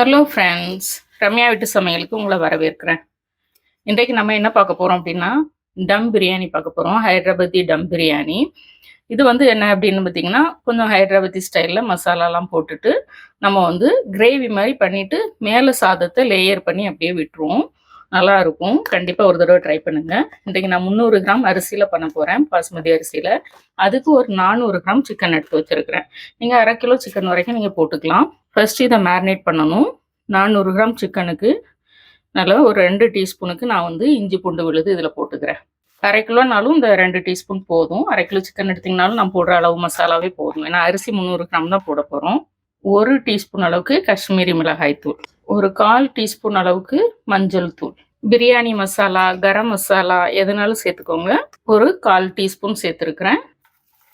Hello friends Ramya வீட்டு சமையலுக்கு உங்களை வரவேற்கிறேன். இன்றைக்கு நம்ம என்ன பார்க்க போகிறோம் அப்படின்னா டம் பிரியாணி பார்க்க போகிறோம் ஹைதராபாத்தி டம் பிரியாணி இது வந்து என்ன அப்படின்னு பார்த்தீங்கன்னா கொஞ்சம் ஹைதராபாத்தி ஸ்டைலில் மசாலாலாம் போட்டுட்டு நம்ம வந்து கிரேவி மாதிரி பண்ணிவிட்டு மேலே சாதத்தை லேயர் பண்ணி அப்படியே விட்டுருவோம். நல்லா இருக்கும் கண்டிப்பாக ஒரு தடவை ட்ரை பண்ணுங்கள் இன்றைக்கு நான் முந்நூறு கிராம் அரிசியில் பண்ண போகிறேன் பாஸ்மதி அரிசியில். அதுக்கு ஒரு நானூறு கிராம் சிக்கன் எடுத்து வச்சிருக்கிறேன். நீங்கள் அரை கிலோ சிக்கன் வரைக்கும் நீங்கள் போட்டுக்கலாம். ஃபர்ஸ்ட் இதை மேரினேட் பண்ணணும். நானூறு கிராம் சிக்கனுக்கு நல்லா ஒரு ரெண்டு டீஸ்பூனுக்கு நான் வந்து இஞ்சி பூண்டு விழுது இதில் போட்டுக்கிறேன். அரை கிலோனாலும் இந்த ரெண்டு டீஸ்பூன் போதும். அரை கிலோ சிக்கன் எடுத்திங்கனாலும் நான் போடுற அளவு மசாலாவே போதும். ஏன்னா அரிசி முந்நூறு கிராம் தான் போட போகிறோம் ஒரு டீஸ்பூன் அளவுக்கு காஷ்மீரி மிளகாய் தூள் ஒரு கால் டீஸ்பூன் அளவுக்கு மஞ்சள் தூள். பிரியாணி மசாலா கரம் மசாலா எதனாலும் சேர்த்துக்கோங்க. ஒரு கால் டீஸ்பூன் சேர்த்துருக்குறேன்.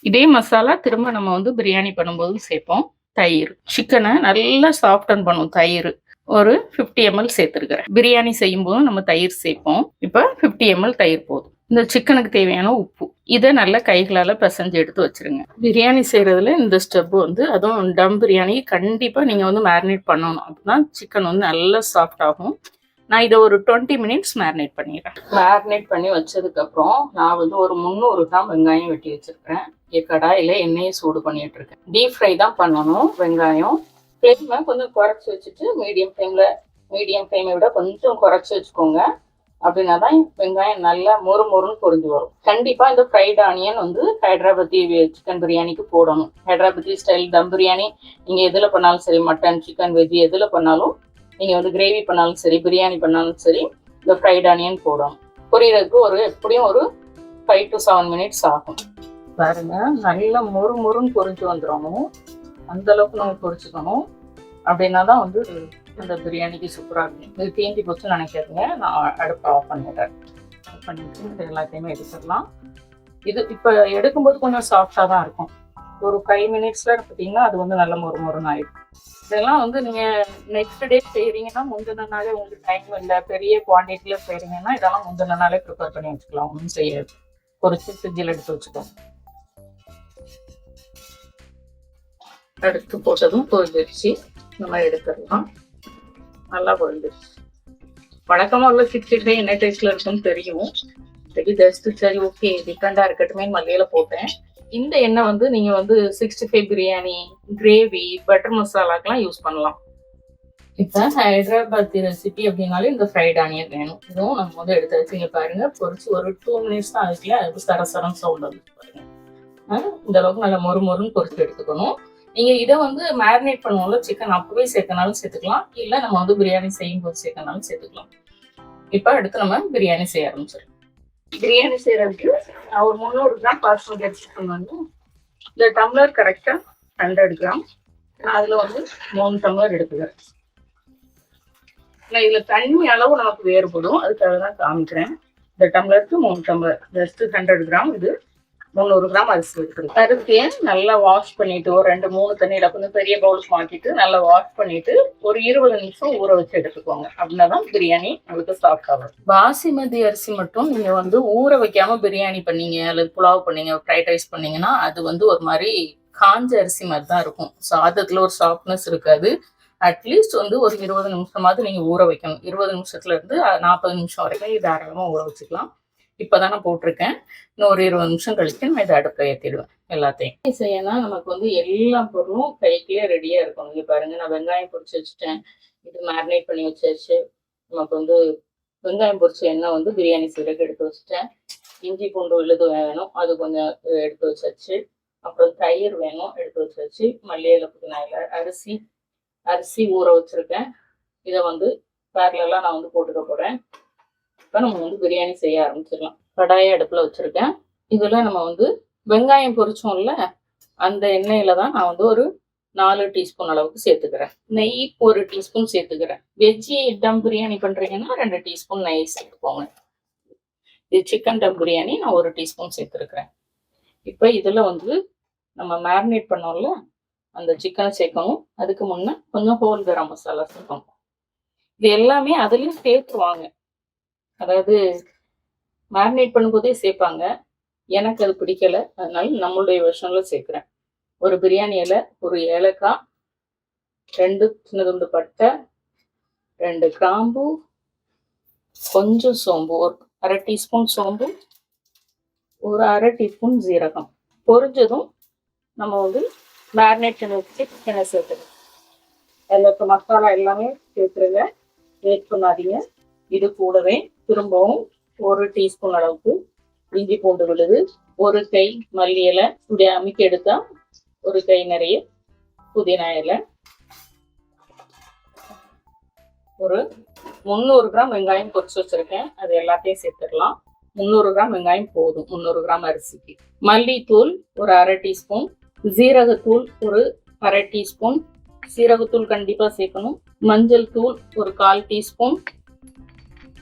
இதே மசாலா திரும்ப நம்ம வந்து பிரியாணி பண்ணும்போதும் சேர்ப்போம். தயிர். சிக்கனை நல்லா சாஃப்டன் பண்ணும். தயிர். ஒரு ஃபிஃப்டி எம்எல் சேர்த்துருக்குறேன். பிரியாணி செய்யும்போது நம்ம தயிர் சேர்ப்போம். இப்போ ஃபிஃப்டி எம்எல் தயிர் போதும். இந்த சிக்கனுக்கு தேவையான உப்பு. இதை நல்லா கைகளால் பிசைஞ்சு எடுத்து வச்சிருங்க. பிரியாணி செய்கிறதுல இந்த ஸ்டெப்பு வந்து அதுவும் டம் பிரியாணி கண்டிப்பாக நீங்கள் வந்து மேரினேட் பண்ணணும் அப்படின்னா சிக்கன் வந்து நல்லா சாஃப்ட் ஆகும். நான் இதை ஒரு டுவெண்ட்டி மினிட்ஸ் மேரினேட் பண்ணிடுறேன். மேரினேட் பண்ணி வச்சதுக்கப்புறம் நான் வந்து ஒரு முந்நூறு கிராம் வெங்காயம் வெட்டி வச்சுருக்கேன் என் கடாயில் எண்ணெயை சூடு பண்ணிட்டு இருக்கேன். டீப் ஃப்ரை தான் பண்ணணும் வெங்காயம். ஃப்ளேமை கொஞ்சம் குறைச்சி வச்சுட்டு மீடியம் ஃப்ளேமில் மீடியம் ஃப்ளேமை விட கொஞ்சம் குறைச்சி வச்சுக்கோங்க. அப்படின்னா தான் வெங்காயம் நல்லா மொறு மொறுன்னு பொறிஞ்சு வரும். கண்டிப்பாக இந்த ஃப்ரைட் ஆனியன் வந்து ஹைதராபாத்தி சிக்கன் பிரியாணிக்கு போடணும். ஹைதராபாத்தி ஸ்டைல் தம் பிரியாணி. நீங்கள் எதில் பண்ணாலும் சரி மட்டன் சிக்கன் வெஜ் எதில் பண்ணாலும் நீங்கள் வந்து கிரேவி பண்ணாலும் சரி பிரியாணி பண்ணாலும் சரி இந்த ஃப்ரைட் ஆனியன் போடணும். பொரியறதுக்கு ஒரு எப்படியும் ஒரு ஃபைவ் டு செவன் மினிட்ஸ் ஆகும். பாருங்க நல்லா மொறு மொறுன்னு பொரிஞ்சு வந்துடணும். அந்த அளவுக்கு நம்ம பொறிச்சுக்கணும் அப்படின்னா தான் வந்து அந்த பிரியாணிக்கு சூப்பராக இருக்கும். இது தேங்கி போச்சுன்னு நினைக்காதுங்க. நான் அடுப்பை ஆஃப் பண்ணிடுறேன். ஆஃப் பண்ணிட்டு இது எல்லாத்தையுமே எடுத்துடலாம். இது இப்போ எடுக்கும்போது கொஞ்சம் சாஃப்டாக தான் இருக்கும். ஒரு ஃபைவ் மினிட்ஸில் பார்த்தீங்கன்னா அது வந்து நல்ல மொறு மொறுன்னு ஆயிடும். இதெல்லாம் வந்து நீங்கள் நெக்ஸ்ட் டே செய்கிறீங்கன்னா முந்தின நாளே உங்களுக்கு டைம் இல்லை. பெரிய குவான்டிட்டியில் செய்கிறீங்கன்னா இதெல்லாம் முந்தின நாளே ப்ரிப்பேர் பண்ணி வச்சுக்கலாம். ஒன்றும் செய்யாது. பொரிச்சு ஃப்ரிட்ஜில் எடுத்து வச்சுக்கோங்க. எடுத்து போட்டதும் பொரிஞ்சிருச்சு மாதிரி எடுத்துடலாம். நல்லா பொரிஞ்சிருச்சு வழக்கமாக உள்ள சிக்ஸ்டி ஃபைவ் என்ன டேஸ்ட்ல இருக்குன்னு தெரியும். சரி ஜஸ்ட் சரி ஓகே டிஃப்ரெண்டாக இருக்கட்டுமே மல்லையில போட்டேன். இந்த எண்ணெய் வந்து நீங்க வந்து sixty five biryani gravy butter மசாலாக்கெல்லாம் use பண்ணலாம். இப்போ ஹைதராபாத் ரெசிபி அப்படின்னாலே இந்த ஃப்ரைட் ஆனியன் வேணும். இதுவும் நம்ம வந்து எடுத்து வச்சுங்க பாருங்க. பொறிச்சு ஒரு டூ மினிட்ஸ் தான் அதுக்குள்ள அது சரசரம் சவுண்ட் வந்து பாருங்க. இந்த அளவுக்கு நல்லா மொறு மொறுன்னு பொறிச்சு எடுத்துக்கணும். நீங்க இதை வந்து மேரினேட் பண்ணுவோம்ல சிக்கன் அப்பவே சேர்க்கனாலும் சேர்த்துக்கலாம். இல்ல நம்ம வந்து பிரியாணி செய்யும் போது சேர்க்கனாலும் சேர்த்துக்கலாம். இப்போ அடுத்து நம்ம பிரியாணி செய்ய ஆரம்பிச்சிடும் பிரியாணி செய்யறதுக்கு ஒரு முந்நூறு கிராம் பாஸ்மதி சிக்கன் வந்து இந்த டம்ளர் கரெக்டா ஹண்ட்ரட் கிராம். அதுல வந்து மூணு டம்ளர் எடுத்துக்கிறேன். நான் இதுல தண்ணி அளவு நமக்கு வேறுபடும். அதுக்காக தான் காமிக்கிறேன். இந்த டம்ளருக்கு மூணு டம்ளர் ஜஸ்ட் ஹண்ட்ரட் கிராம் இது. முந்நூறு கிராம் அரிசி எடுத்துருக்கேன் அரிசியை நல்லா வாஷ் பண்ணிட்டு ஒரு ரெண்டு மூணு தண்ணியில கொஞ்சம் பெரிய பவுல்ஸ் மாட்டிட்டு நல்லா வாஷ் பண்ணிட்டு ஒரு இருபது நிமிஷம் ஊற வச்சு எடுத்துக்கோங்க. அப்படின்னா தான் பிரியாணி உங்களுக்கு சாஃப்ட் ஆகும். பாசிமதி அரிசி மட்டும் நீங்க வந்து ஊற வைக்காம பிரியாணி பண்ணீங்க அல்லது புலாவ் பண்ணீங்க ஃப்ரைட் ரைஸ் பண்ணீங்கன்னா அது வந்து ஒரு மாதிரி காஞ்ச அரிசி மாதிரி தான் இருக்கும் சாதத்துல ஒரு சாஃப்ட்னஸ் இருக்காது. அட்லீஸ்ட் வந்து ஒரு இருபது நிமிஷமாவது நீங்க ஊற வைக்கணும். இருபது நிமிஷத்துல இருந்து நாற்பது நிமிஷம் வரைக்கும் இது தாராளமா ஊற வச்சுக்கலாம். இப்போதான் நான் போட்டிருக்கேன். இன்னும் ஒரு இருபது நிமிஷம் கழிச்சு நான் இதை அடுப்பில் ஏற்றிடுவேன் எல்லாத்தையும். செய்யணும் நமக்கு வந்து எல்லா பொருளும் கைக்குள்ளே ரெடியாக இருக்கும் நீங்கள் பாருங்கள் நான் வெங்காயம் பொரிச்சு வச்சுட்டேன். இது மேரினேட் பண்ணி வச்சாச்சு. நமக்கு வந்து வெங்காயம் பொரிச்ச எண்ணெய் வந்து பிரியாணி செய்யறதுக்கு எடுத்து வச்சுட்டேன். இஞ்சி பூண்டு விழுது வேணும். அது கொஞ்சம் எடுத்து வச்சாச்சு. அப்புறம் தயிர் வேணும் எடுத்து வச்சாச்சு. மல்லியில் புதினா அரிசி அரிசி ஊற வச்சுருக்கேன். இதை வந்து பேரலாம் நான் வந்து போட்டுக்க போகிறேன் இப்போ நம்ம வந்து பிரியாணி செய்ய ஆரம்பிச்சிடலாம். கடாயை அடுப்பில் வச்சுருக்கேன். இதில் நம்ம வந்து வெங்காயம் பொரிச்சோம்ல அந்த எண்ணெயில் தான் நான் வந்து ஒரு நாலு டீஸ்பூன் அளவுக்கு சேர்த்துக்கிறேன். நெய் ஒரு டீஸ்பூன் சேர்த்துக்கிறேன். வெஜ்ஜி டம் பிரியாணி பண்ணுறீங்கன்னா ரெண்டு டீஸ்பூன் நெய் சேர்த்துக்கோங்க. இது சிக்கன் டம் பிரியாணி நான் ஒரு டீஸ்பூன் சேர்த்துருக்குறேன். இப்போ இதில் வந்து நம்ம மேரினேட் பண்ணோம்ல அந்த சிக்கனை சேர்க்கணும். அதுக்கு முன்னே கொஞ்சம் ஹோல் கரம் மசாலா சேர்க்கணும். இது எல்லாமே அதுலேயும் சேர்த்துருவாங்க. அதாவது மேரினேட் பண்ணும்போதே சேர்ப்பாங்க. எனக்கு அது பிடிக்கல. அதனால நம்மளுடைய வருஷன்ல சேர்க்குறேன். ஒரு பிரியாணி இலை ஒரு ஏலக்காய் ரெண்டு சின்ன துண்டு பட்டை ரெண்டு கிராம்பு கொஞ்சம் சோம்பு ஒரு அரை டீஸ்பூன் சோம்பு ஒரு அரை டீஸ்பூன் ஜீரகம் பொரிஞ்சதும் நம்ம வந்து மேரினேட் பண்ணி வச்சு சிக்கனை சேர்த்துக்கணும் அதில் இப்போ மசாலா எல்லாமே சேர்த்துருங்க. வேஸ்ட் பண்ணாதீங்க. இது கூடவே திரும்பவும் ஒரு டீஸ்பூன் அளவுக்கு இஞ்சி பூண்டு விழுது ஒரு கை மல்லி இலை இப்படி அமுக்கி எடுத்தா ஒரு கை நிறைய புதினா இலை ஒரு முந்நூறு கிராம் வெங்காயம் பொரிச்சு வச்சிருக்கேன். அது எல்லாத்தையும் சேர்த்துடலாம். முந்நூறு கிராம் வெங்காயம் போதும் முந்நூறு கிராம் அரிசிக்கு. மல்லித்தூள் ஒரு அரை டீஸ்பூன் ஜீரகத்தூள் ஒரு அரை டீஸ்பூன் சீரகத்தூள் கண்டிப்பா சேர்க்கணும். மஞ்சள் தூள் ஒரு கால் டீஸ்பூன்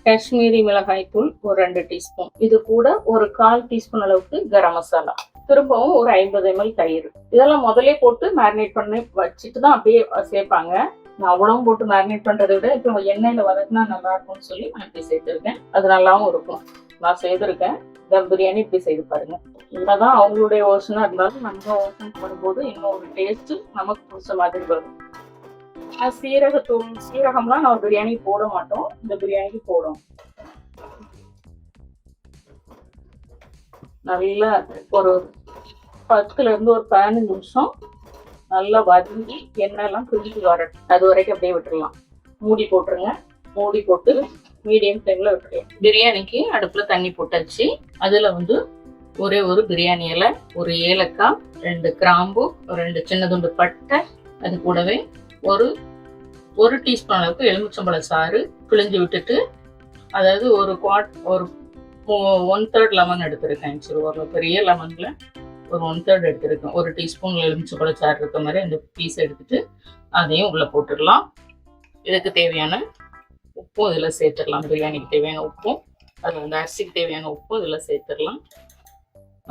காஷ்மீரி மிளகாய் தூள் ஒரு ரெண்டு டீஸ்பூன். இது கூட ஒரு கால் டீஸ்பூன் அளவுக்கு கரம் மசாலா. திரும்பவும் ஒரு ஐம்பது எம்எல் தயிர். இதெல்லாம் முதலே போட்டு மேரினேட் பண்ணி வச்சுட்டு தான் அப்படியே சேர்ப்பாங்க. நான் அவ்வளவும் போட்டு மேரினேட் பண்றதை விட இப்போ எண்ணெயில வதக்குனா நல்லா இருக்கும்னு சொல்லி நான் இப்படி சேர்த்துருக்கேன். அது நல்லாவும் இருக்கும். நான் செய்திருக்கேன் தம் பிரியாணி இப்படி செய்து பாருங்க. என்னதான் அவங்களுடைய ஓஷனா இருந்தாலும் நம்ம ஓஷன் பண்ணும்போது இன்னும் ஒரு டேஸ்ட் நமக்கு பிடிச்ச மாதிரி வரும். சீரகத்தூள் சீரகம்லாம் நான் பிரியாணி போட மாட்டோம். இந்த பிரியாணிக்கு போடும் நல்லா ஒரு பத்துல இருந்து ஒரு பதினஞ்சு நிமிஷம் நல்லா வதங்கி எண்ணெய்லாம் பிரிஞ்சு வரட்டும். அது வரைக்கும் அப்படியே விட்டுடலாம். மூடி போட்டுருங்க. மூடி போட்டு மீடியம் ஃப்ளேம்ல விட்டுருலாம் பிரியாணிக்கு அடுப்புல தண்ணி போட்டாச்சு. அதுல வந்து ஒரே ஒரு பிரியாணி இலை ஒரு ஏலக்காய் ரெண்டு கிராம்பு ஒரு ரெண்டு சின்ன துண்டு பட்டை அது கூடவே ஒரு ஒரு டீஸ்பூன் அளவுக்கு எலுமிச்சம்பழ சாறு பிழிஞ்சு விட்டுட்டு அதாவது ஒரு குவாட் ஒரு ஒன் தேர்ட் லெமன் எடுத்திருக்கேன். சரி ஒரு பெரிய லெமனில் ஒரு ஒன் தேர்ட் எடுத்திருக்கேன். ஒரு டீஸ்பூன் எலுமிச்சம்பழ சாறு இருக்க மாதிரி அந்த பீஸ் எடுத்துட்டு அதையும் உள்ளே போட்டுடலாம். இதுக்கு தேவையான உப்பும் இதில் சேர்த்துடலாம். பிரியாணிக்கு தேவையான உப்பும் அது அந்த அரிசிக்கு தேவையான உப்பும் இதில் சேர்த்துடலாம்.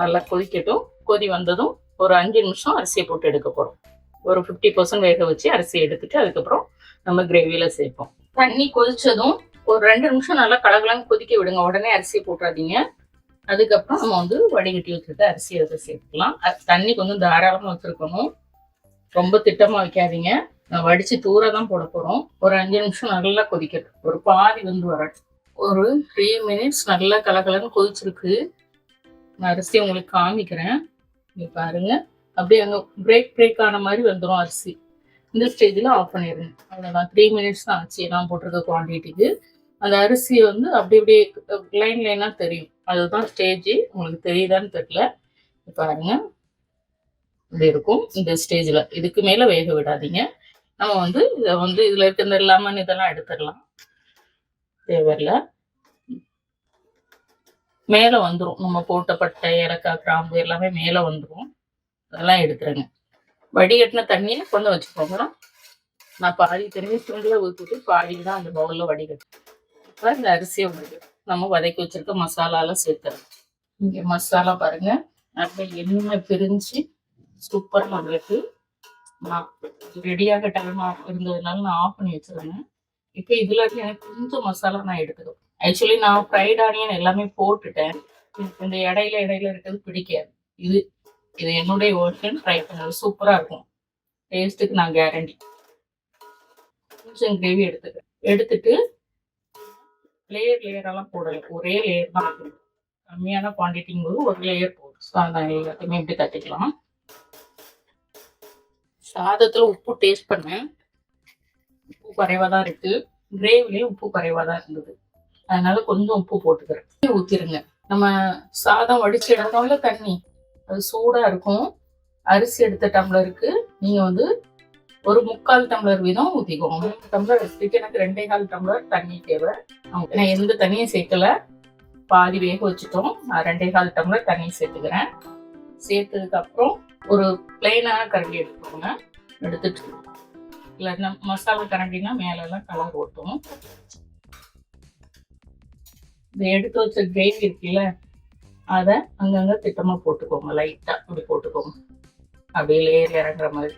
நல்லா கொதிக்கட்டும். கொதி வந்ததும் ஒரு அஞ்சு நிமிஷம் அரிசியை போட்டு எடுக்க போகிறோம் ஒரு ஃபிஃப்டி பர்சன்ட் வேக வச்சு அரிசி எடுத்துட்டு அதுக்கப்புறம் நம்ம கிரேவியில் சேர்ப்போம். தண்ணி கொதிச்சதும் ஒரு ரெண்டு நிமிஷம் நல்லா கலகலங்க கொதிக்க விடுங்க. உடனே அரிசியை போட்டுறாதீங்க. அதுக்கப்புறம் நம்ம வந்து வடிகட்டி வச்சுட்டு அரிசி அதை சேர்த்துக்கலாம். தண்ணி கொஞ்சம் தாராளமாக வச்சுருக்கணும். ரொம்ப திட்டமாக வைக்காதீங்க. நான் வடித்து தூர தான் போட போகிறோம் ஒரு அஞ்சு நிமிஷம் நல்லா கொதிக்கட்டும். ஒரு பாதி வந்து வரட்டும். ஒரு த்ரீ மினிட்ஸ் நல்லா கலகலன்னு கொதிச்சிருக்கு. நான் அரிசி உங்களுக்கு காமிக்கிறேன். நீங்கள் பாருங்கள் அப்படியே அங்கே பிரேக் பிரேக் ஆன மாதிரி வந்துடும் அரிசி. இந்த ஸ்டேஜில் ஆஃப் பண்ணிடுங்க. அவ்வளோதான் த்ரீ மினிட்ஸ் தான் ஆச்சு. நான் போட்டிருக்க குவான்டிட்டிக்கு அந்த அரிசி வந்து அப்படி அப்படியே லைன் லைனாக தெரியும். அதுதான் ஸ்டேஜ் உங்களுக்கு தெரியுதான்னு தெரியல. பாருங்க. இப்படி இருக்கும். இந்த ஸ்டேஜில் இதுக்கு மேலே வேக விடாதீங்க. நம்ம வந்து இதை வந்து இதில் இருக்க இந்த லெமன் இதெல்லாம் எடுத்துடலாம். தேவையில்ல மேலே வந்துடும் நம்ம போட்ட பட்டை ஏலக்காய் கிராம்பு எல்லாமே மேலே வந்துடும் அதெல்லாம் எடுத்துருங்க வடிகட்டின தண்ணியை கொஞ்சம் வச்சுக்கோங்க. நான் பாதி தண்ணி சுண்டில் ஊற்றிட்டு பாதி தான் அந்த பவுலில் வடிகட்டு அப்புறம் இந்த அரிசியை வந்து நம்ம வதக்கி வச்சிருக்க மசாலாலாம் சேர்த்துறோம் இங்கே மசாலா பாருங்கள் நல்லா எண்ணெய் பிரிஞ்சு சூப்பராக வந்துருக்கு. நான் ரெடியாக டைம் இருந்ததுனால நான் ஆஃப் பண்ணி வச்சுருந்தேன். இப்போ இதில் எனக்கு கொஞ்சம் மசாலா நான் எடுத்துக்கிறேன் ஆக்சுவலி நான் ஃப்ரைட் ஆனியன் எல்லாமே போட்டுட்டேன். எனக்கு இந்த இடையில இடையில இருக்கிறது பிடிக்காது. இது இது என்னுடைய ஓஷன் ட்ரை பண்ணது சூப்பராக இருக்கும். டேஸ்ட்டுக்கு நான் கேரண்டி கொஞ்சம் கிரேவி எடுத்துக்கிறேன் எடுத்துட்டு லேயர் லேயரெல்லாம் போடலை. ஒரே லேயர் தான் இருக்கும் கம்மியான குவான்டிட்டிங் போது ஒரு லேயர் போதும். ஸோ நான் எல்லாத்தையுமே இப்படி தட்டிக்கலாம். சாதத்தில் உப்பு டேஸ்ட் பண்ணேன். உப்பு குறைவாக தான் இருக்குது கிரேவிலையும் உப்பு குறைவாக தான் இருந்தது. அதனால கொஞ்சம் உப்பு போட்டுக்கிறேன். ஊற்றிருங்க நம்ம சாதம் வடிச்சு எடுத்தோம்ல தண்ணி. அது சூடாக இருக்கும். அரிசி எடுத்த டம்ளருக்கு நீங்கள் வந்து ஒரு முக்கால் டம்ளர் வீதம் ஊற்றிக்கோங்க டம்ளர் அரிசிக்கு எனக்கு ரெண்டே கால் டம்ளர் தண்ணி தேவை. நான் எந்த தண்ணியும் சேர்க்கல. பாதி வேக வச்சுட்டோம். நான் ரெண்டே கால் டம்ளர் தண்ணி சேர்த்துக்கிறேன். சேர்த்ததுக்கு அப்புறம் ஒரு பிளெயினான கரண்டி எடுத்துக்கோங்க. எடுத்துட்டு இல்லைன்னா மசாலா கரண்டினா மேலெல்லாம் கலர் ஓட்டும். இந்த எடுத்து வச்ச கிரேவி இருக்குல்ல அதை அங்கங்க திட்டமா போட்டுக்கோங்க. லைட்டா அப்படி போட்டுக்கோங்க. அப்படியே லேயர் இறங்குற மாதிரி.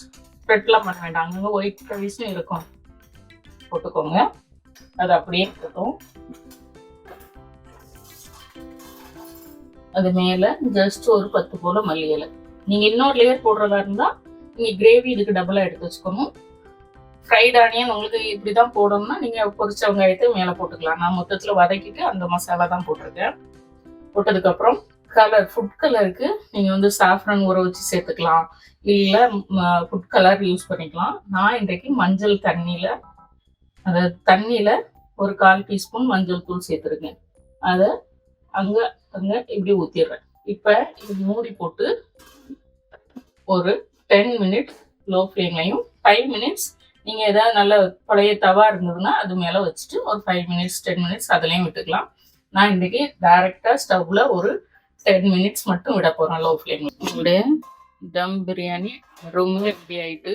ஸ்ப்ரெட்லாம் பண்ண வேண்டாம். அங்கங்க ஒயிட் கவிஸும் இருக்கும். போட்டுக்கோங்க. அது அப்படியே இருக்கும் அது மேல ஜஸ்ட் ஒரு பத்து போல மல்லி இலை. நீங்க இன்னொரு லேயர் போடுறதா இருந்தா நீங்க கிரேவி இதுக்கு டபுளா எடுத்து வச்சுக்கணும் ஃப்ரைட் ஆனியன் உங்களுக்கு இப்படி தான் போடணும்னா நீங்கள் பொரிச்ச வெங்காயத்தை மேலே போட்டுக்கலாம். நான் மொத்தத்தில் வதக்கிட்டு அந்த மசாலா தான் போட்டிருக்கேன். போட்டதுக்கப்புறம் கலர் ஃபுட் கலருக்கு நீங்கள் வந்து சாஃப்ரன் ஊற வச்சு சேர்த்துக்கலாம். இல்லை ஃபுட் கலர் யூஸ் பண்ணிக்கலாம். நான் இன்றைக்கு மஞ்சள் தண்ணியில் அந்த தண்ணியில் ஒரு கால் டீஸ்பூன் மஞ்சள் தூள் சேர்த்துருக்கேன். அதை அங்கே அங்கே இப்படி ஊற்றிடுறேன் இப்போ இது மூடி போட்டு ஒரு டென் மினிட்ஸ் லோ ஃப்ளேம்லையும் ஃபைவ் மினிட்ஸ் நீங்கள் ஏதாவது நல்ல பழைய தவா இருந்ததுன்னா அது மேலே வச்சுட்டு ஒரு ஃபைவ் மினிட்ஸ் டென் மினிட்ஸ் அதுலேயும் விட்டுக்கலாம். நான் இன்றைக்கி டைரெக்டாக ஸ்டவ்வில் ஒரு டென் மினிட்ஸ் மட்டும் விட போகிறேன் லோ ஃப்ளேமில் நம்முடைய தம் பிரியாணி ரொம்ப இப்படி ஆகிட்டு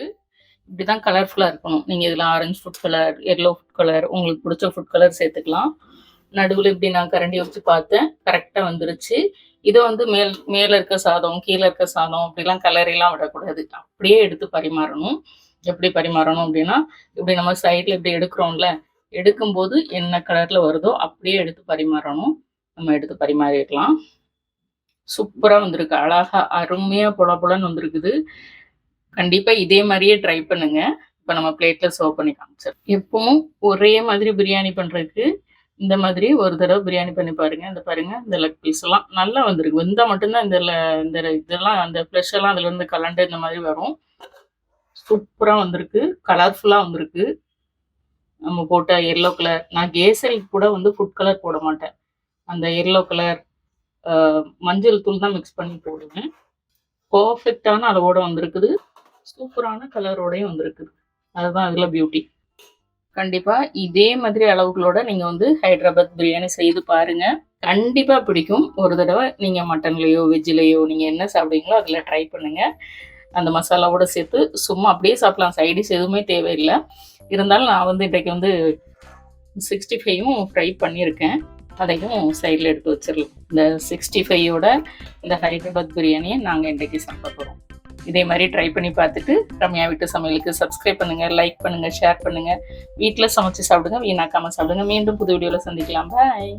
இப்படி தான் கலர்ஃபுல்லாக இருக்கணும். நீங்கள் இதில் orange food colour yellow food colour உங்களுக்கு பிடிச்ச ஃபுட் கலர் சேர்த்துக்கலாம். நடுவில் இப்படி நான் கரண்டி வச்சு பார்த்தேன் கரெக்டாக வந்துருச்சு. இதை வந்து மேல் மேலே இருக்க சாதம் கீழே இருக்க சாதம் அப்படிலாம் கலரெல்லாம் விடக்கூடாது. அப்படியே எடுத்து பரிமாறணும். எப்படி பரிமாறணும் அப்படின்னா இப்படி நம்ம சைடில் இப்படி எடுக்கிறோம்ல எடுக்கும்போது என்ன கலரில் வருதோ அப்படியே எடுத்து பரிமாறணும். நம்ம எடுத்து பரிமாறிடலாம். சூப்பராக வந்திருக்கு. அழகா அருமையாக புல புலன்னு வந்திருக்குது. கண்டிப்பாக இதே மாதிரியே ட்ரை பண்ணுங்க. இப்போ நம்ம பிளேட்டில் சர்வ் பண்ணி காமிச்சோம் எப்பவும் ஒரே மாதிரி பிரியாணி பண்ணுறதுக்கு இந்த மாதிரி ஒரு தடவை பிரியாணி பண்ணி பாருங்க. இந்த பாருங்க இந்த லெக் பீஸ் எல்லாம் நல்லா வந்திருக்கு. வந்தால் மட்டும்தான் இந்த இந்த இதெல்லாம் அந்த ஃப்ளஷ் எல்லாம் அதுலேருந்து கலண்டு இந்த மாதிரி வரும். சூப்பராக வந்திருக்கு. கலர்ஃபுல்லாக வந்திருக்கு. நம்ம போட்ட எல்லோ கலர் நான் கேசல் கூட வந்து ஃபுட் கலர் போட மாட்டேன். அந்த எல்லோ கலர் மஞ்சள் தூள் தான் மிக்ஸ் பண்ணி போடுவேன். பர்ஃபெக்டான அளவோட வந்திருக்குது. சூப்பரான கலரோடையும் வந்திருக்குது. அதுதான் அதில் பியூட்டி கண்டிப்பாக இதே மாதிரி அளவுகளோட நீங்கள் வந்து ஹைதராபாத் பிரியாணி செய்து பாருங்க. கண்டிப்பாக பிடிக்கும். ஒரு தடவை நீங்கள் மட்டன்லேயோ வெஜ்லேயோ நீங்கள் என்ன சாப்பிடுவீங்களோ அதில் ட்ரை பண்ணுங்க. அந்த மசாலாவோட சேர்த்து சும்மா அப்படியே சாப்பிடலாம். சைடிஷ் எதுவுமே தேவையில்லை. இருந்தாலும் நான் வந்து இன்றைக்கு வந்து சிக்ஸ்டி ஃபைவும் ஃப்ரை பண்ணியிருக்கேன். அதையும் சைடில் எடுத்து வச்சிடலாம். இந்த சிக்ஸ்டி ஃபைவோட இந்த ஹைதராபாத் பிரியாணியை நாங்கள் இன்றைக்கு சாப்பிட போகிறோம் இதே மாதிரி ட்ரை பண்ணி பார்த்துட்டு ரம்யா வீட்டு சமையலுக்கு சப்ஸ்கிரைப் பண்ணுங்கள் லைக் பண்ணுங்கள் ஷேர் பண்ணுங்கள் வீட்டில் சமைச்சு சாப்பிடுங்க வீணாக்காமல் சாப்பிடுங்க. மீண்டும் புது வீடியோவில் சந்திக்கலாம். பாய்